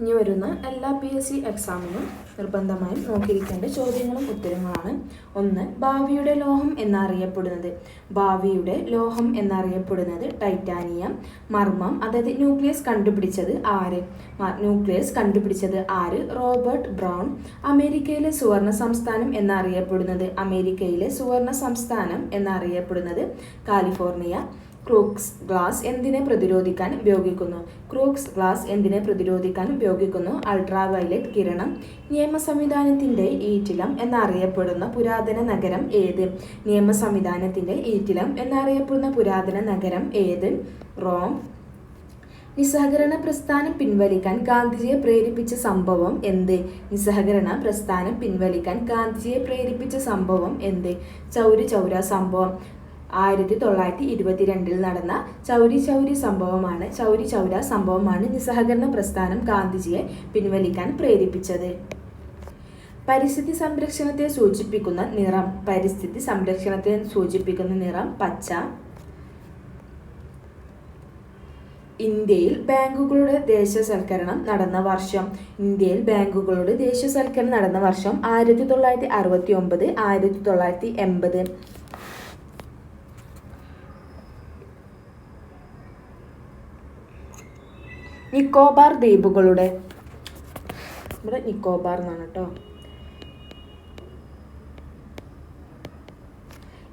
ഇനി വരുന്ന എല്ലാ പി എസ് സി എക്സാമിനും നിർബന്ധമായും നോക്കിയിരിക്കേണ്ട ചോദ്യങ്ങളും ഉത്തരങ്ങളാണ്. ഒന്ന് ഭാവിയുടെ ലോഹം എന്നറിയപ്പെടുന്നത്. ഭാവിയുടെ ലോഹം എന്നറിയപ്പെടുന്നത് ടൈറ്റാനിയം. മർമ്മം അതായത് ന്യൂക്ലിയസ് കണ്ടുപിടിച്ചത് ആര്? ന്യൂക്ലിയസ് കണ്ടുപിടിച്ചത് ആര്? Robert Brown. അമേരിക്കയിലെ സുവർണ സംസ്ഥാനം എന്നറിയപ്പെടുന്നത്. അമേരിക്കയിലെ സുവർണ സംസ്ഥാനം എന്നറിയപ്പെടുന്നത് കാലിഫോർണിയ. ക്രൂക്സ് ഗ്ലാസ് എന്തിനെ പ്രതിരോധിക്കാൻ ഉപയോഗിക്കുന്നു? ക്രൂക്സ് ഗ്ലാസ് എന്തിനെ പ്രതിരോധിക്കാൻ ഉപയോഗിക്കുന്നു? അൾട്രാ വയലറ്റ് കിരണം നിയമ സംവിധാനത്തിന്റെ ഈറ്റിലം എന്നറിയപ്പെടുന്ന പുരാതന നഗരം ഏത്? നിയമ സംവിധാനത്തിന്റെ ഈറ്റിലം എന്നറിയപ്പെടുന്ന പുരാതന നഗരം ഏത്? റോം. നിസ്സഹകരണ പ്രസ്ഥാനം പിൻവലിക്കാൻ ഗാന്ധിജിയെ പ്രേരിപ്പിച്ച സംഭവം എന്ത്? നിസ്സഹകരണ പ്രസ്ഥാനം പിൻവലിക്കാൻ ഗാന്ധിജിയെ പ്രേരിപ്പിച്ച സംഭവം എന്ത്? ചൗരി ചൗര സംഭവം. ആയിരത്തി തൊള്ളായിരത്തി ഇരുപത്തിരണ്ടിൽ നടന്ന ചൗരി ചൗരി സംഭവമാണ് ചൗരി ചൗര സംഭവമാണ് നിസ്സഹകരണ പ്രസ്ഥാനം ഗാന്ധിജിയെ പിൻവലിക്കാൻ പ്രേരിപ്പിച്ചത്. പരിസ്ഥിതി സംരക്ഷണത്തെ സൂചിപ്പിക്കുന്ന നിറം പരിസ്ഥിതി സംരക്ഷണത്തെ സൂചിപ്പിക്കുന്ന നിറം പച്ച. ഇന്ത്യയിൽ ബാങ്കുകളുടെ ദേശസൽക്കരണം നടന്ന വർഷം ഇന്ത്യയിൽ ബാങ്കുകളുടെ ദേശസൽക്കരണം നടന്ന വർഷം ആയിരത്തി തൊള്ളായിരത്തി അറുപത്തി ഒമ്പത് ആയിരത്തി തൊള്ളായിരത്തി എൺപത് നിക്കോബാർ ദ്വീപുകളുടെ ഇവിടെ നിക്കോബാർ എന്നാണ് കേട്ടോ.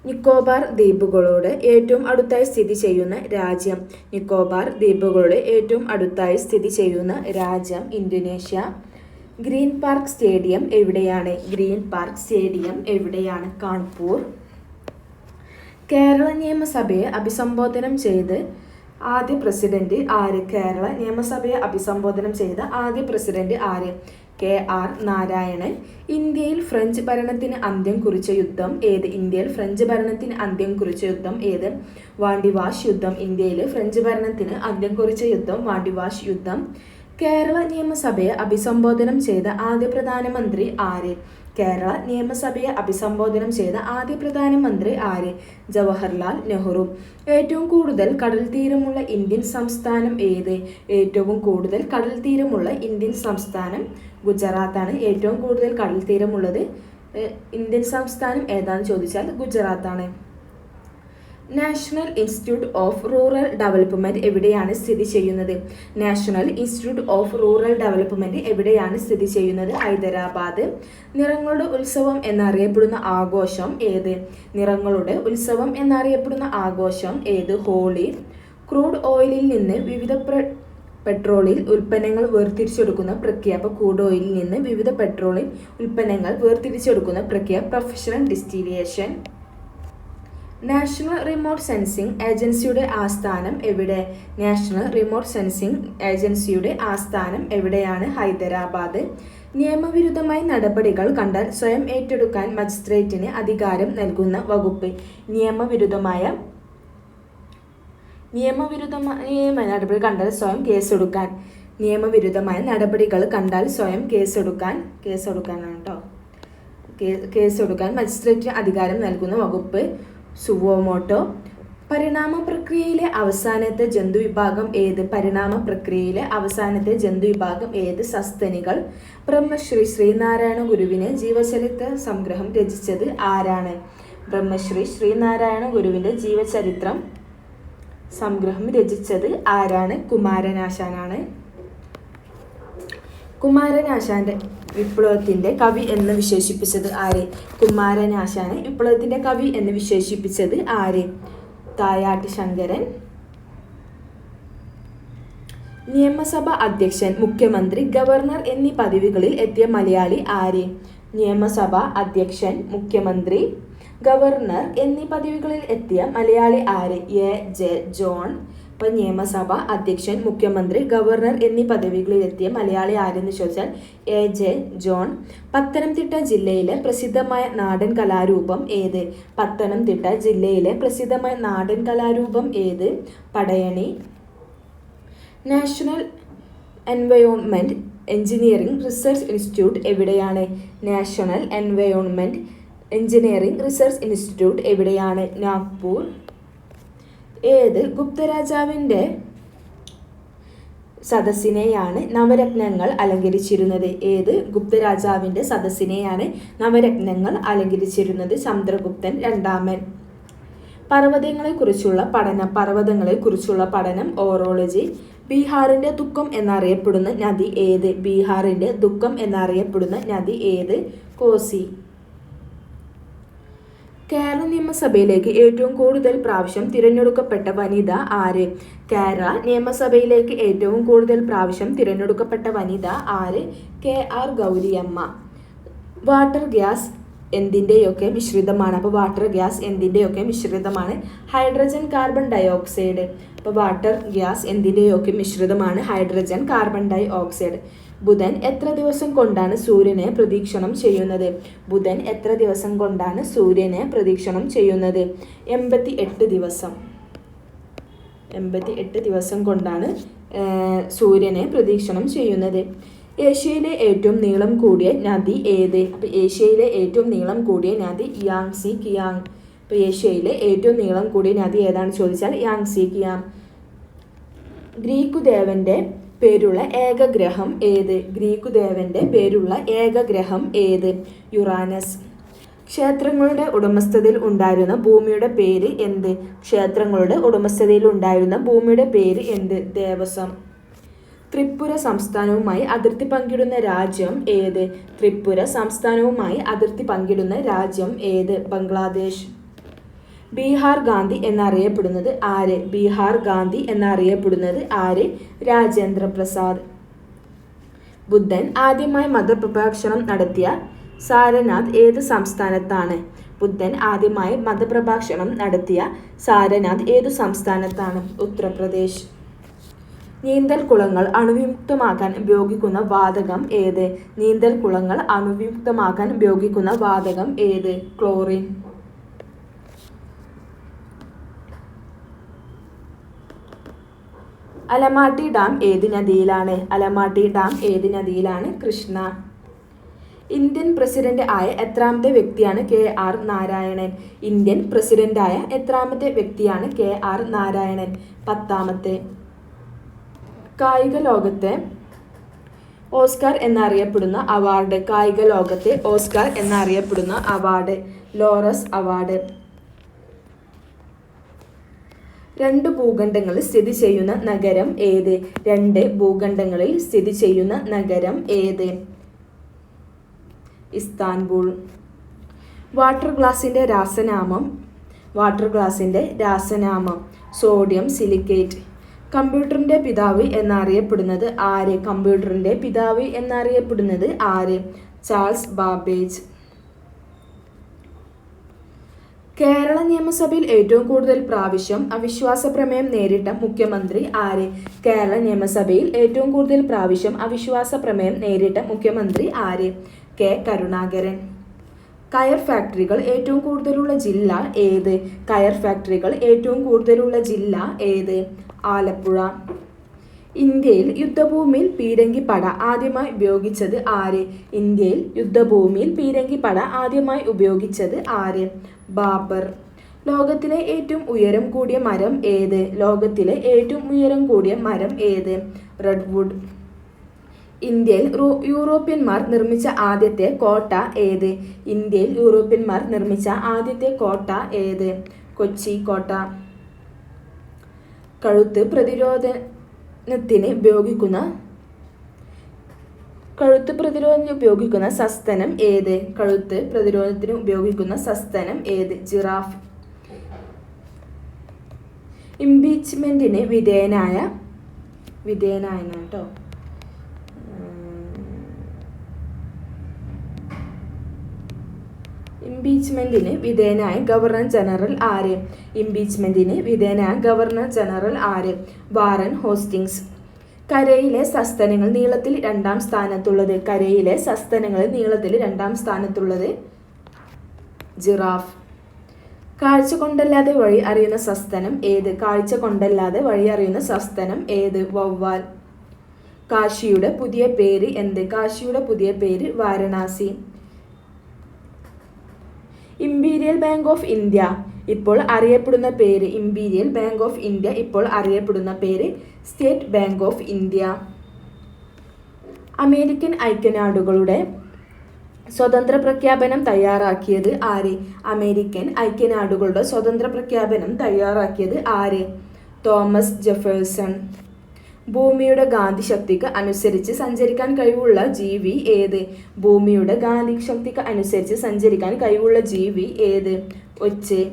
നിക്കോബാർ ദ്വീപുകളോട് ഏറ്റവും അടുത്തായി സ്ഥിതി ചെയ്യുന്ന രാജ്യം നിക്കോബാർ ദ്വീപുകളോട് ഏറ്റവും അടുത്തായി സ്ഥിതി ചെയ്യുന്ന രാജ്യം ഇന്തോനേഷ്യ. ഗ്രീൻ പാർക്ക് സ്റ്റേഡിയം എവിടെയാണ്? ഗ്രീൻ പാർക്ക് സ്റ്റേഡിയം എവിടെയാണ്? കാൺപൂർ. കേരള നിയമസഭയെ അഭിസംബോധനം ചെയ്ത് ആദ്യ പ്രസിഡന്റ് ആര്? കേരള നിയമസഭയെ അഭിസംബോധനം ചെയ്ത ആദ്യ പ്രസിഡന്റ് ആര്? കെ. ആർ. നാരായണൻ. ഇന്ത്യയിൽ ഫ്രഞ്ച് ഭരണത്തിന് അന്ത്യം കുറിച്ച യുദ്ധം ഏത്? ഇന്ത്യയിൽ ഫ്രഞ്ച് ഭരണത്തിന് അന്ത്യം കുറിച്ച യുദ്ധം ഏത്? വാണ്ടിവാഷ് യുദ്ധം. ഇന്ത്യയിൽ ഫ്രഞ്ച് ഭരണത്തിന് അന്ത്യം കുറിച്ച യുദ്ധം വാണ്ടിവാഷ് യുദ്ധം. കേരള നിയമസഭയെ അഭിസംബോധനം ചെയ്ത ആദ്യ പ്രധാനമന്ത്രി ആര്? കേരള നിയമസഭയെ അഭിസംബോധന ചെയ്ത ആദ്യ പ്രധാനമന്ത്രി ആര്? ജവഹർലാൽ നെഹ്റു. ഏറ്റവും കൂടുതൽ കടൽ തീരമുള്ള ഇന്ത്യൻ സംസ്ഥാനം ഏത്? ഏറ്റവും കൂടുതൽ കടൽ തീരമുള്ള ഇന്ത്യൻ സംസ്ഥാനം ഗുജറാത്താണ്. ഏറ്റവും കൂടുതൽ കടൽ തീരമുള്ളത് ഇന്ത്യൻ സംസ്ഥാനം ഏതാണെന്ന് ചോദിച്ചാൽ ഗുജറാത്താണ്. National institute of rural development എവിടെയാണ് സ്ഥിതി ചെയ്യുന്നത്? National institute of rural development എവിടെയാണ് സ്ഥിതി ചെയ്യുന്നത്? ഹൈദരാബാദ്. നിറങ്ങളുടെ ഉത്സവം എന്നറിയപ്പെടുന്ന ആഘോഷം ഏത്? നിറങ്ങളുടെ ഉത്സവം എന്നറിയപ്പെടുന്ന ആഘോഷം ഏത്? ഹോളി. ക്രൂഡ് ഓയിലിൽ നിന്ന് വിവിധ പെട്രോളിൽ ഉൽപ്പന്നങ്ങൾ വേർതിരിച്ചെടുക്കുന്ന പ്രക്രിയ. അപ്പോൾ ക്രൂഡ് ഓയിലിൽ നിന്ന് വിവിധ പെട്രോളിൽ ഉൽപ്പന്നങ്ങൾ വേർതിരിച്ചെടുക്കുന്ന പ്രക്രിയ. Professional distillation national remote sensing ഏജൻസിയുടെ ആസ്ഥാനം എവിടെ? നാഷണൽ റിമോട്ട് സെൻസിംഗ് ഏജൻസിയുടെ ആസ്ഥാനം എവിടെയാണ് ഹൈദരാബാദ്? നിയമവിരുദ്ധമായ നടപടികൾ കണ്ടാൽ സ്വയം ഏറ്റെടുക്കാൻ മജിസ്ട്രേറ്റിന് അധികാരം നൽകുന്ന വകുപ്പ്. നിയമവിരുദ്ധമായ നിയമവിരുദ്ധമായ നടപടി കണ്ടാൽ സ്വയം കേസെടുക്കാൻ. നിയമവിരുദ്ധമായ നടപടികൾ കണ്ടാൽ സ്വയം കേസെടുക്കാൻ കേസെടുക്കാനാണ് കേട്ടോ കേസെടുക്കാൻ മജിസ്ട്രേറ്റിന് അധികാരം നൽകുന്ന വകുപ്പ്. സുവോമോട്ടോ. പരിണാമ പ്രക്രിയയിലെ അവസാനത്തെ ജന്തുവിഭാഗം ഏത്? പരിണാമ പ്രക്രിയയിലെ അവസാനത്തെ ജന്തുവിഭാഗം ഏത്? സസ്തനികൾ. ബ്രഹ്മശ്രീ ശ്രീനാരായണ ഗുരുവിന് ജീവചരിത്ര സംഗ്രഹം രചിച്ചത് ആരാണ്? ബ്രഹ്മശ്രീ ശ്രീനാരായണ ഗുരുവിന്റെ ജീവചരിത്രം സംഗ്രഹം രചിച്ചത് ആരാണ്? കുമാരനാശാനാണ്. കുമാരനാശാന്റെ വിപ്ലവത്തിന്റെ കവി എന്ന് വിശേഷിപ്പിച്ചത് ആര്? കുമാരനാശാനെ വിപ്ലവത്തിന്റെ കവി എന്ന് വിശേഷിപ്പിച്ചത് ആര്? തായാട്ട് ശങ്കരൻ. നിയമസഭ അധ്യക്ഷൻ മുഖ്യമന്ത്രി ഗവർണർ എന്നീ പദവികളിൽ എത്തിയ മലയാളി ആര്? നിയമസഭ അധ്യക്ഷൻ മുഖ്യമന്ത്രി ഗവർണർ എന്നീ പദവികളിൽ എത്തിയ മലയാളി ആര്? എ. ജെ. ജോൺ. ഇപ്പൊ നിയമസഭ അധ്യക്ഷൻ മുഖ്യമന്ത്രി ഗവർണർ എന്നീ പദവികളിൽ എത്തിയ മലയാളി ആരെന്ന് ചോദിച്ചാൽ എ ജെ ജോൺ. പത്തനംതിട്ട ജില്ലയിലെ പ്രസിദ്ധമായ നാടൻ കലാരൂപം ഏത്? പത്തനംതിട്ട ജില്ലയിലെ പ്രസിദ്ധമായ നാടൻ കലാരൂപം ഏത്? Padayani. National environment engineering research institute എവിടെയാണ്? National environment engineering research institute എവിടെയാണ്? നാഗ്പൂർ. ഏത് ഗുപ്തരാജാവിന്റെ സദസ്സിനെയാണ് നവരത്നങ്ങൾ അലങ്കരിച്ചിരുന്നത്? ഏത് ഗുപ്തരാജാവിന്റെ സദസ്സിനെയാണ് നവരത്നങ്ങൾ അലങ്കരിച്ചിരുന്നത്? ചന്ദ്രഗുപ്തൻ രണ്ടാമൻ. പർവതങ്ങളെക്കുറിച്ചുള്ള പഠനം പർവതങ്ങളെക്കുറിച്ചുള്ള പഠനം ഓറോളജി. ബീഹാറിന്റെ ദുഃഖം എന്നറിയപ്പെടുന്ന നദി ഏത്? ബീഹാറിന്റെ ദുഃഖം എന്നറിയപ്പെടുന്ന നദി ഏത്? കോസി. കേരള നിയമസഭയിലേക്ക് ഏറ്റവും കൂടുതൽ പ്രാവശ്യം തിരഞ്ഞെടുക്കപ്പെട്ട വനിത ആര്? കേരള നിയമസഭയിലേക്ക് ഏറ്റവും കൂടുതൽ പ്രാവശ്യം തിരഞ്ഞെടുക്കപ്പെട്ട വനിത ആര്? K R Gowriamma. Water gas എന്തിന്റെയൊക്കെ മിശ്രിതമാണ്? അപ്പോൾ വാട്ടർ ഗ്യാസ് എന്തിന്റെയൊക്കെ മിശ്രിതമാണ്? ഹൈഡ്രജൻ കാർബൺ ഡൈ ഓക്സൈഡ് അപ്പോൾ വാട്ടർ ഗ്യാസ് എന്തിന്റെയൊക്കെ മിശ്രിതമാണ്? ഹൈഡ്രജൻ കാർബൺ ഡൈ ഓക്സൈഡ് ബുധൻ എത്ര ദിവസം കൊണ്ടാണ് സൂര്യനെ പ്രദീക്ഷണം ചെയ്യുന്നത്? ബുധൻ എത്ര ദിവസം കൊണ്ടാണ് സൂര്യനെ പ്രദീക്ഷണം ചെയ്യുന്നത്? എൺപത്തി എട്ട് ദിവസം. എൺപത്തി എട്ട് ദിവസം കൊണ്ടാണ് സൂര്യനെ പ്രദീക്ഷണം ചെയ്യുന്നത്. ഏഷ്യയിലെ ഏറ്റവും നീളം കൂടിയ നദി ഏത്? അപ്പോൾ ഏഷ്യയിലെ ഏറ്റവും നീളം കൂടിയ നദി യാങ് സി കിയാങ്. ഇപ്പം ഏഷ്യയിലെ ഏറ്റവും നീളം കൂടിയ നദി ഏതാണ്? ചോദിച്ചാൽ യാങ് സി കിയാങ്. ഗ്രീക്കു ദേവന്റെ പേരുള്ള ഏകഗ്രഹം ഏത്? ഗ്രീക്കു ദേവന്റെ പേരുള്ള ഏകഗ്രഹം ഏത്? യുറാനസ്. ക്ഷേത്രങ്ങളുടെ ഉടമസ്ഥതയിൽ ഉണ്ടായിരുന്ന ഭൂമിയുടെ പേര് എന്ത്? ക്ഷേത്രങ്ങളുടെ ഉടമസ്ഥതയിൽ ഉണ്ടായിരുന്ന ഭൂമിയുടെ പേര് എന്ത്? ദേവസ്വം. ത്രിപുര സംസ്ഥാനവുമായി അതിർത്തി പങ്കിടുന്ന രാജ്യം ഏത്? ത്രിപുര സംസ്ഥാനവുമായി അതിർത്തി പങ്കിടുന്ന രാജ്യം ഏത്? ബംഗ്ലാദേശ്. ബീഹാർ ഗാന്ധി എന്നറിയപ്പെടുന്നത് ആര്? ബീഹാർ ഗാന്ധി എന്നറിയപ്പെടുന്നത് ആര്? രാജേന്ദ്ര പ്രസാദ്. ബുദ്ധൻ ആദ്യമായി മതപ്രഭാഷണം നടത്തിയ സാരനാഥ് ഏത് സംസ്ഥാനത്താണ്? ബുദ്ധൻ ആദ്യമായി മതപ്രഭാഷണം നടത്തിയ സാരനാഥ് ഏതു സംസ്ഥാനത്താണ്? ഉത്തർപ്രദേശ്. നീന്തൽ കുളങ്ങൾ അണുവിമുക്തമാക്കാൻ ഉപയോഗിക്കുന്ന വാതകം ഏത്? നീന്തൽ കുളങ്ങൾ അണുവിമുക്തമാക്കാൻ ഉപയോഗിക്കുന്ന വാതകം ഏത്? ക്ലോറിൻ. അലമാട്ടി ഡാം ഏത് നദിയിലാണ്? അലമാട്ടി ഡാം ഏത് നദിയിലാണ്? കൃഷ്ണ. ഇന്ത്യൻ പ്രസിഡന്റ് ആയ എത്രാമത്തെ വ്യക്തിയാണ് K R Narayanan. Indian president ആയ എത്രാമത്തെ വ്യക്തിയാണ് കെ ആർ നാരായണൻ. പത്താമത്തെ. കായിക ലോകത്തെ ഓസ്കാർ എന്നറിയപ്പെടുന്ന അവാർഡ്. കായിക ലോകത്തെ ഓസ്കാർ എന്നറിയപ്പെടുന്ന അവാർഡ്. Laureus award. രണ്ട് ഭൂഖണ്ഡങ്ങളിൽ സ്ഥിതി ചെയ്യുന്ന നഗരം ഏത്? രണ്ട് ഭൂഖണ്ഡങ്ങളിൽ സ്ഥിതി ചെയ്യുന്ന നഗരം ഏത്? ഇസ്താൻബുൾ. വാട്ടർ ഗ്ലാസിന്റെ രാസനാമം. വാട്ടർ ഗ്ലാസിന്റെ രാസനാമം. Sodium silicate. കമ്പ്യൂട്ടറിന്റെ പിതാവ് എന്നറിയപ്പെടുന്നത് ആര്? കമ്പ്യൂട്ടറിന്റെ പിതാവ് എന്നറിയപ്പെടുന്നത് ആര്? Charles Babbage. കേരള നിയമസഭയിൽ ഏറ്റവും കൂടുതൽ പ്രാവശ്യം അവിശ്വാസ പ്രമേയം നേരിട്ട മുഖ്യമന്ത്രി ആര്? കേരള നിയമസഭയിൽ ഏറ്റവും കൂടുതൽ പ്രാവശ്യം അവിശ്വാസ പ്രമേയം നേരിട്ട മുഖ്യമന്ത്രി ആര്? കെ. കരുണാകരൻ. കയർ ഫാക്ടറികൾ ഏറ്റവും കൂടുതലുള്ള ജില്ല ഏത്? കയർ ഫാക്ടറികൾ ഏറ്റവും കൂടുതലുള്ള ജില്ല ഏത്? ആലപ്പുഴ. ഇന്ത്യയിൽ യുദ്ധഭൂമിയിൽ പീരങ്കിപ്പട ആദ്യമായി ഉപയോഗിച്ചത് ആര്? ഇന്ത്യയിൽ യുദ്ധഭൂമിയിൽ പീരങ്കിപ്പട ആദ്യമായി ഉപയോഗിച്ചത് ആര്? ബാബർ. ലോകത്തിലെ ഏറ്റവും ഉയരം കൂടിയ മരം ഏത്? ലോകത്തിലെ ഏറ്റവും ഉയരം കൂടിയ മരം ഏത്? റെഡ്വുഡ്. ഇന്ത്യയിൽ യൂറോപ്യന്മാർ നിർമ്മിച്ച ആദ്യത്തെ കോട്ട ഏത്? ഇന്ത്യയിൽ യൂറോപ്യന്മാർ നിർമ്മിച്ച ആദ്യത്തെ കോട്ട ഏത്? കൊച്ചി കോട്ട. കഴുത്ത് പ്രതിരോധത്തിന് ഉപയോഗിക്കുന്ന കഴുത്ത് പ്രതിരോധത്തിന് ഉപയോഗിക്കുന്ന സസ്തനം ഏത്? കഴുത്ത് പ്രതിരോധത്തിന് ഉപയോഗിക്കുന്ന സസ്തനം ഏത്? ജിറാഫ്. ഇംപീച്ച്മെന്റിന് വിധേയനായ വിധേയനായ കേട്ടോ ഇംപീച്ച്മെന്റിന് വിധേയനായ ഗവർണർ ജനറൽ ആര്? ഇംപീച്ച്മെന്റിന് വിധേയനായ ഗവർണർ ജനറൽ ആര്? വാറൻ ഹോസ്റ്റിങ്സ് കരയിലെ സസ്തനങ്ങൾ നീളത്തിൽ രണ്ടാം സ്ഥാനത്തുള്ളത്. കരയിലെ സസ്തനങ്ങൾ നീളത്തിൽ രണ്ടാം സ്ഥാനത്തുള്ളത് ജിറാഫ്. കാഴ്ച കൊണ്ടല്ലാതെ വഴി അറിയുന്ന സസ്തനം ഏത്? കാഴ്ച കൊണ്ടല്ലാതെ വഴി അറിയുന്ന സസ്തനം ഏത്? വവ്വാൽ. കാശിയുടെ പുതിയ പേര് എന്ത്? കാശിയുടെ പുതിയ പേര് Varanasi. Imperial bank of India ഇപ്പോൾ അറിയപ്പെടുന്ന പേര് ഇമ്പീരിയൽ ബാങ്ക് ഓഫ് ഇന്ത്യ ഇപ്പോൾ അറിയപ്പെടുന്ന പേര് State Bank of India American ഐക്യനാടുകളുടെ സ്വതന്ത്ര പ്രഖ്യാപനം തയ്യാറാക്കിയത് ആര്? അമേരിക്കൻ ഐക്യനാടുകളുടെ സ്വതന്ത്ര പ്രഖ്യാപനം തയ്യാറാക്കിയത് ആര്? Thomas Jefferson. ഭൂമിയുടെ ഗാന്ധിശക്തിക്ക് അനുസരിച്ച് സഞ്ചരിക്കാൻ കഴിവുള്ള ജീവി ഏത്? ഭൂമിയുടെ ഗാന്ധിശക്തിക്ക് അനുസരിച്ച് സഞ്ചരിക്കാൻ കഴിവുള്ള ജീവി ഏത്? ഒച്ച്.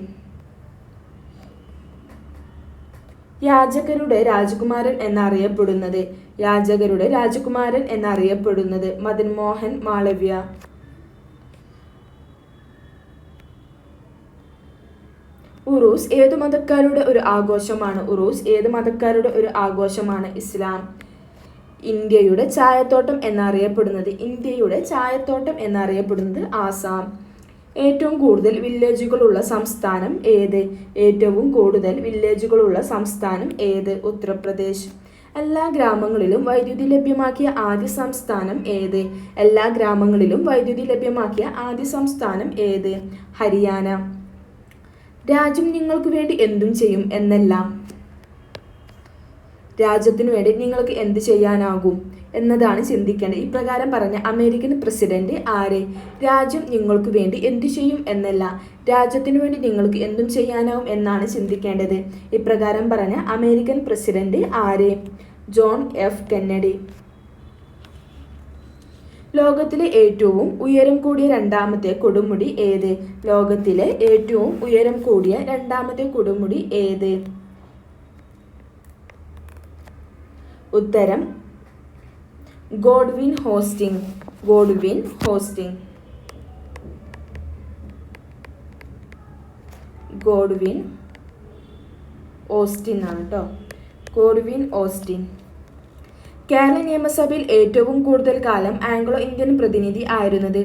യാചകരുടെ രാജകുമാരൻ എന്നറിയപ്പെടുന്നത്. യാചകരുടെ രാജകുമാരൻ എന്നറിയപ്പെടുന്നത് മദൻ മോഹൻ മാളവ്യ. ഉറൂസ് ഏത് മതക്കാരുടെ ഒരു ആഘോഷമാണ്? ഉറൂസ് ഏത് മതക്കാരുടെ ഒരു ആഘോഷമാണ് ഇസ്ലാം? ഇന്ത്യയുടെ ചായത്തോട്ടം എന്നറിയപ്പെടുന്നത് ഇന്ത്യയുടെ ചായത്തോട്ടം എന്നറിയപ്പെടുന്നത് ആസാം. ഏറ്റവും കൂടുതൽ വില്ലേജുകളുള്ള സംസ്ഥാനം ഏത്? ഏറ്റവും കൂടുതൽ വില്ലേജുകളുള്ള സംസ്ഥാനം ഏത്? ഉത്തർപ്രദേശ്. എല്ലാ ഗ്രാമങ്ങളിലും വൈദ്യുതി ലഭ്യമാക്കിയ ആദ്യ സംസ്ഥാനം ഏത്? എല്ലാ ഗ്രാമങ്ങളിലും വൈദ്യുതി ലഭ്യമാക്കിയ ആദ്യ സംസ്ഥാനം ഏത്? ഹരിയാന. രാജ്യം നിങ്ങൾക്ക് വേണ്ടി എന്തും ചെയ്യും എന്നെല്ലാം. രാജ്യത്തിനു വേണ്ടി നിങ്ങൾക്ക് എന്ത് ചെയ്യാനാകും എന്നതാണ് ചിന്തിക്കേണ്ടത്. ഇപ്രകാരം പറഞ്ഞ അമേരിക്കൻ പ്രസിഡന്റ് ആരെ? രാജ്യം നിങ്ങൾക്ക് വേണ്ടി എന്തു ചെയ്യും എന്നല്ല രാജ്യത്തിനു വേണ്ടി നിങ്ങൾക്ക് എന്തും ചെയ്യാനാവും എന്നാണ് ചിന്തിക്കേണ്ടത്. ഇപ്രകാരം പറഞ്ഞ അമേരിക്കൻ പ്രസിഡന്റ് ആരെ? John F Kennedy. ലോകത്തിലെ ഏറ്റവും ഉയരം കൂടിയ രണ്ടാമത്തെ കൊടുമുടി ഏത്? ലോകത്തിലെ ഏറ്റവും ഉയരം കൂടിയ രണ്ടാമത്തെ കൊടുമുടി ഏത്? ഉത്തരം Godwin Austen. Godwin Austen. Godwin Austen ആണ് കേട്ടോ ഗോഡ്വിൻ ഓസ്റ്റിൻ കേരള നിയമസഭയിൽ ഏറ്റവും കൂടുതൽ കാലം ആംഗ്ലോ ഇന്ത്യൻ പ്രതിനിധി ആയിരുന്നത്.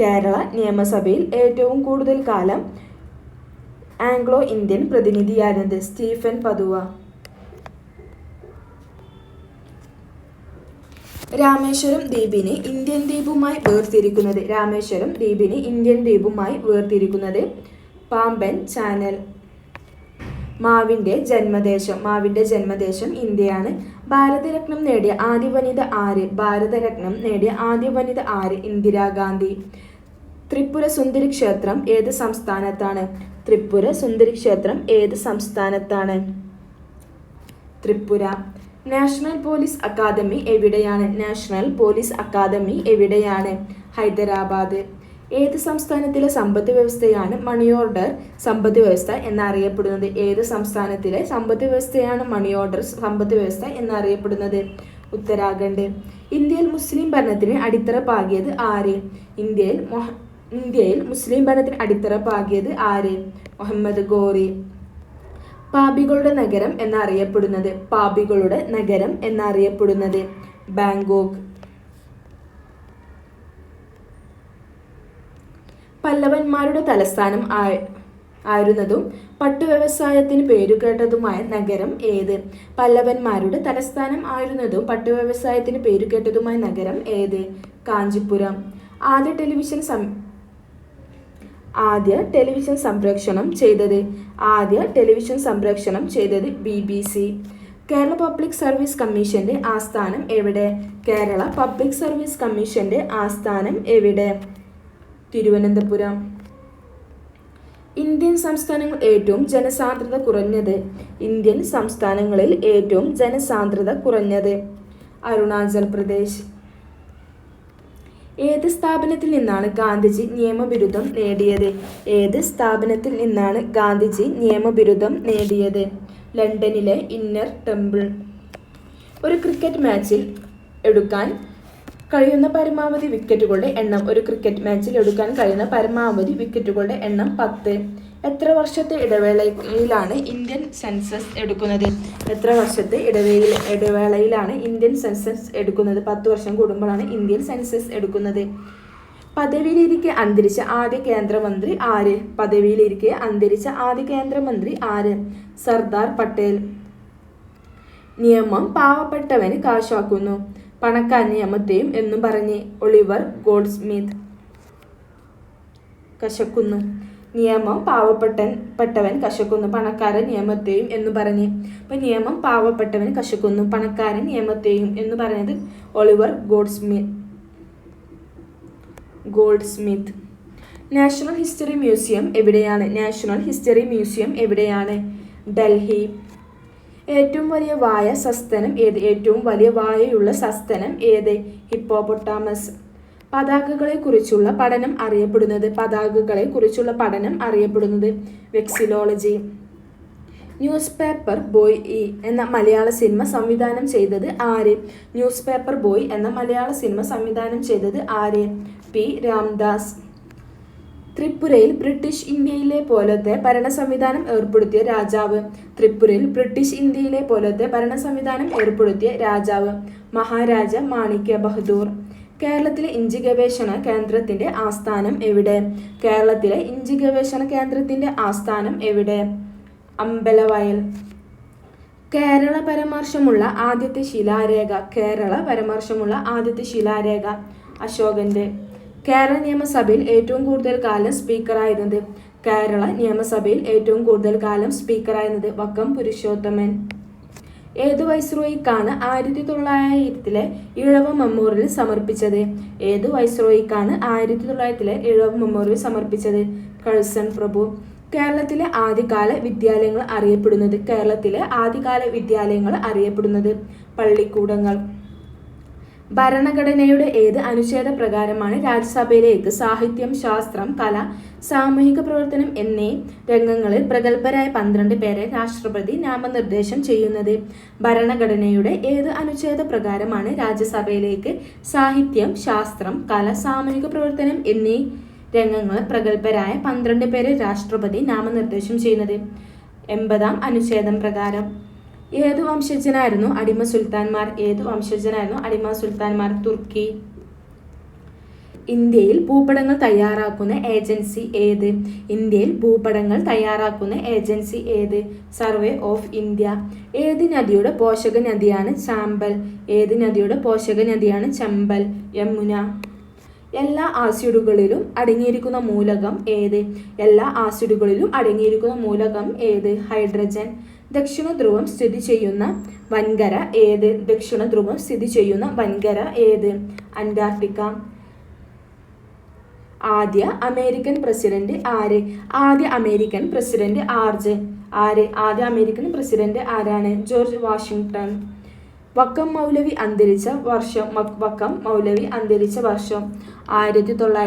കേരള നിയമസഭയിൽ ഏറ്റവും കൂടുതൽ കാലം ആംഗ്ലോ ഇന്ത്യൻ പ്രതിനിധിയായിരുന്നത് സ്റ്റീഫൻ പതുവ രാമേശ്വരം ദ്വീപിനെ ഇന്ത്യൻ ദ്വീപുമായി വേർതിരിക്കുന്നത്. രാമേശ്വരം ദ്വീപിനെ ഇന്ത്യൻ ദ്വീപുമായി വേർതിരിക്കുന്നത് പാമ്പൻ ചാനൽ. മാവിന്റെ ജന്മദേശം. മാവിന്റെ ജന്മദേശം ഇന്ത്യയാണ്. ഭാരതരത്നം നേടിയ ആദ്യ വനിത ആര്? ഭാരതരത്നം നേടിയ ആദ്യ വനിത ആര്? ഇന്ദിരാഗാന്ധി ത്രിപുര സുന്ദരി ക്ഷേത്രം ഏത് സംസ്ഥാനത്താണ്? ത്രിപുര സുന്ദരി ക്ഷേത്രം ഏത് സംസ്ഥാനത്താണ്? ത്രിപുര. നാഷണൽ പോലീസ് അക്കാദമി എവിടെയാണ്? നാഷണൽ പോലീസ് അക്കാദമി എവിടെയാണ്? ഹൈദരാബാദ്. ഏത് സംസ്ഥാനത്തിലെ സമ്പദ് വ്യവസ്ഥയാണ് മണി ഓർഡർ സമ്പദ് വ്യവസ്ഥ എന്നറിയപ്പെടുന്നത്? ഏത് സംസ്ഥാനത്തിലെ സമ്പദ് വ്യവസ്ഥയാണ് മണി ഓർഡർ സമ്പദ് വ്യവസ്ഥ എന്നറിയപ്പെടുന്നത്? ഉത്തരാഖണ്ഡ്. ഇന്ത്യയിൽ മുസ്ലിം ഭരണത്തിന് അടിത്തറ പാകിയത് ആര്? ഇന്ത്യയിൽ ഇന്ത്യയിൽ മുസ്ലിം ഭരണത്തിന് അടിത്തറ പാകിയത് ആര്? മുഹമ്മദ് ഗോറി. പാപികളുടെ നഗരം എന്നറിയപ്പെടുന്നത്? പാപികളുടെ നഗരം എന്നറിയപ്പെടുന്നത്? ബാങ്കോക്ക്. പല്ലവന്മാരുടെ തലസ്ഥാനം ആയിരുന്നതും പട്ടുവ്യവസായത്തിന് പേരുകേട്ടതുമായ നഗരം ഏത്? പല്ലവന്മാരുടെ തലസ്ഥാനം ആയിരുന്നതും പട്ടുവ്യവസായത്തിന് പേരുകേട്ടതുമായ നഗരം ഏത്? കാഞ്ചിപുരം. ആദ്യ ടെലിവിഷൻ സം ആദ്യ ടെലിവിഷൻ സംപ്രേക്ഷണം ചെയ്തത്? ആദ്യ ടെലിവിഷൻ സംപ്രേക്ഷണം ചെയ്തത് B B C. Kerala public service കമ്മീഷന്റെ ആസ്ഥാനം എവിടെ? കേരള പബ്ലിക് സർവീസ് കമ്മീഷന്റെ ആസ്ഥാനം എവിടെ? തിരുവനന്തപുരം. ഇന്ത്യൻ സംസ്ഥാനങ്ങൾ ഏറ്റവും ജനസാന്ദ്രത കുറഞ്ഞത്. ഇന്ത്യൻ സംസ്ഥാനങ്ങളിൽ ഏറ്റവും ജനസാന്ദ്രത കുറഞ്ഞത്. അരുണാചൽ പ്രദേശ്. ഏത് സ്ഥാപനത്തിൽ നിന്നാണ് ഗാന്ധിജി നിയമബിരുദം നേടിയത്? ഏത് സ്ഥാപനത്തിൽ നിന്നാണ് ഗാന്ധിജി നിയമബിരുദം നേടിയത്? ലണ്ടനിലെ ഇന്നർ ടെമ്പിൾ. ഒരു ക്രിക്കറ്റ് മാച്ചിൽ എടുക്കാൻ കഴിയുന്ന പരമാവധി വിക്കറ്റുകളുടെ എണ്ണം ഒരു ക്രിക്കറ്റ് മാച്ചിൽ എടുക്കാൻ കഴിയുന്ന പരമാവധി വിക്കറ്റുകളുടെ എണ്ണം പത്ത്. എത്ര വർഷത്തെ ഇടവേളയിലാണ് ഇന്ത്യൻ സെൻസസ് എടുക്കുന്നത്? എത്ര വർഷത്തെ ഇടവേള ഇടവേളയിലാണ് ഇന്ത്യൻ സെൻസസ് എടുക്കുന്നത്? പത്ത് വർഷം കൂടുമ്പോഴാണ് ഇന്ത്യൻ സെൻസസ് എടുക്കുന്നത്. പദവിയിലിരിക്കെ അന്തരിച്ച ആദ്യ കേന്ദ്രമന്ത്രി ആര്? പദവിയിലിരിക്കെ അന്തരിച്ച ആദ്യ കേന്ദ്രമന്ത്രി ആര്? സർദാർ പട്ടേൽ. നിയമം പാവപ്പെട്ടവന് കാശാക്കുന്നു. പണക്കാർ നിയമത്തെയും എന്നും പറഞ്ഞ് ഒളിവർ ഗോഡ്സ്മിത്ത് കശക്കുന്നു. നിയമം പാവപ്പെട്ടൻ പെട്ടവൻ കശക്കുന്നു. പണക്കാരൻ നിയമത്തെയും എന്ന് പറഞ്ഞ് അപ്പം നിയമം പാവപ്പെട്ടവൻ കശക്കുന്നു. പണക്കാരൻ നിയമത്തെയും എന്ന് പറഞ്ഞത് Oliver Goldsmith. Gold national history museum എവിടെയാണ്? നാഷണൽ ഹിസ്റ്ററി മ്യൂസിയം എവിടെയാണ്? ഡൽഹി. ഏറ്റവും വലിയ വായ സസ്തനം ഏത്? ഏറ്റവും വലിയ വായയുള്ള സസ്തനം ഏത്? ഹിപ്പോപൊട്ടാമസ് പതാകകളെക്കുറിച്ചുള്ള പഠനം അറിയപ്പെടുന്നത്? പതാകകളെക്കുറിച്ചുള്ള പഠനം അറിയപ്പെടുന്നത് വെക്സിലോളജി. ന്യൂസ് പേപ്പർ ബോയ് ഇ എന്ന മലയാള സിനിമ സംവിധാനം ചെയ്തത് ആര്? ന്യൂസ് പേപ്പർ ബോയ് എന്ന മലയാള സിനിമ സംവിധാനം ചെയ്തത് ആര്? പി. രാംദാസ്. ത്രിപുരയിൽ ബ്രിട്ടീഷ് ഇന്ത്യയിലെ പോലത്തെ ഭരണ സംവിധാനം ഏർപ്പെടുത്തിയ രാജാവ്. ത്രിപുരയിൽ ബ്രിട്ടീഷ് ഇന്ത്യയിലെ പോലത്തെ ഭരണ സംവിധാനം ഏർപ്പെടുത്തിയ രാജാവ് മഹാരാജ മാണിക്യ ബഹദൂർ. കേരളത്തിലെ ഇഞ്ചി ഗവേഷണ കേന്ദ്രത്തിന്റെ ആസ്ഥാനം എവിടെ? കേരളത്തിലെ ഇഞ്ചി ഗവേഷണ കേന്ദ്രത്തിന്റെ ആസ്ഥാനം എവിടെ? അമ്പലവയൽ. കേരള പരാമർശമുള്ള ആദ്യത്തെ ശിലാരേഖ. കേരള പരാമർശമുള്ള ആദ്യത്തെ ശിലാരേഖ. അശോകന്റെ. കേരള നിയമസഭയിൽ ഏറ്റവും കൂടുതൽ കാലം സ്പീക്കറായിരുന്നത് കേരള നിയമസഭയിൽ ഏറ്റവും കൂടുതൽ കാലം സ്പീക്കറായിരുന്നത് വക്കം പുരുഷോത്തമൻ. ഏത് വൈസ്രോയിക്കാണ് ആയിരത്തി തൊള്ളായിരത്തിലെ ഇഴവ മെമ്മോറിയൽ സമർപ്പിച്ചത്? ഏത് വൈസ്രോയിക്കാണ് ആയിരത്തി തൊള്ളായിരത്തിലെ ഇഴവ മെമ്മോറിയൽ സമർപ്പിച്ചത്? കഴ്സൺ പ്രഭു. കേരളത്തിലെ ആദ്യകാല വിദ്യാലയങ്ങൾ അറിയപ്പെടുന്നത് കേരളത്തിലെ ആദ്യകാല വിദ്യാലയങ്ങൾ അറിയപ്പെടുന്നത് പള്ളിക്കൂടങ്ങൾ. ഭരണഘടനയുടെ ഏത് അനുച്ഛേദ പ്രകാരമാണ് രാജ്യസഭയിലേക്ക് സാഹിത്യം ശാസ്ത്രം കല സാമൂഹിക പ്രവർത്തനം എന്നീ രംഗങ്ങളിൽ പ്രഗത്ഭരായ പന്ത്രണ്ട് പേരെ രാഷ്ട്രപതി നാമനിർദ്ദേശം ചെയ്യുന്നത്? ഭരണഘടനയുടെ ഏത് അനുച്ഛേദ പ്രകാരമാണ് രാജ്യസഭയിലേക്ക് സാഹിത്യം ശാസ്ത്രം കല സാമൂഹിക പ്രവർത്തനം എന്നീ രംഗങ്ങളിൽ പ്രഗത്ഭരായ പന്ത്രണ്ട് പേരെ രാഷ്ട്രപതി നാമനിർദ്ദേശം ചെയ്യുന്നത്? എൺപതാം അനുച്ഛേദം പ്രകാരം ഏതു വംശജനായിരുന്നു അടിമ സുൽത്താൻമാർ? ഏത് വംശജനായിരുന്നു അടിമ സുൽത്താൻമാർ? തുർക്കി. ഇന്ത്യയിൽ ഭൂപടങ്ങൾ തയ്യാറാക്കുന്ന ഏജൻസി ഏത്? ഇന്ത്യയിൽ ഭൂപടങ്ങൾ തയ്യാറാക്കുന്ന ഏജൻസി ഏത്? Survey of India. ഏത് നദിയുടെ പോഷക നദിയാണ് ചാമ്പൽ? ഏത് നദിയുടെ പോഷക നദിയാണ് ചമ്പൽ? യമുന. എല്ലാ ആസിഡുകളിലും അടങ്ങിയിരിക്കുന്ന മൂലകം ഏത്? എല്ലാ ആസിഡുകളിലും അടങ്ങിയിരിക്കുന്ന മൂലകം ഏത്? ഹൈഡ്രജൻ. ദക്ഷിണ ധ്രുവം സ്ഥിതി ചെയ്യുന്ന വൻകര ഏത്? ദക്ഷിണ ധ്രുവം സ്ഥിതി ചെയ്യുന്ന വൻകര ഏത്? അന്റാർട്ടിക്ക. ആദ്യ അമേരിക്കൻ പ്രസിഡന്റ് ആര്? ആദ്യ അമേരിക്കൻ പ്രസിഡന്റ് ആർജ്. ആര്? ആദ്യ അമേരിക്കൻ പ്രസിഡന്റ് ആരാണ്? ജോർജ് വാഷിംഗ്ടൺ വക്കം മൗലവി അന്തരിച്ച വർഷം വക്കം മൗലവി അന്തരിച്ച വർഷം ആയിരത്തി തൊള്ളായിരത്തി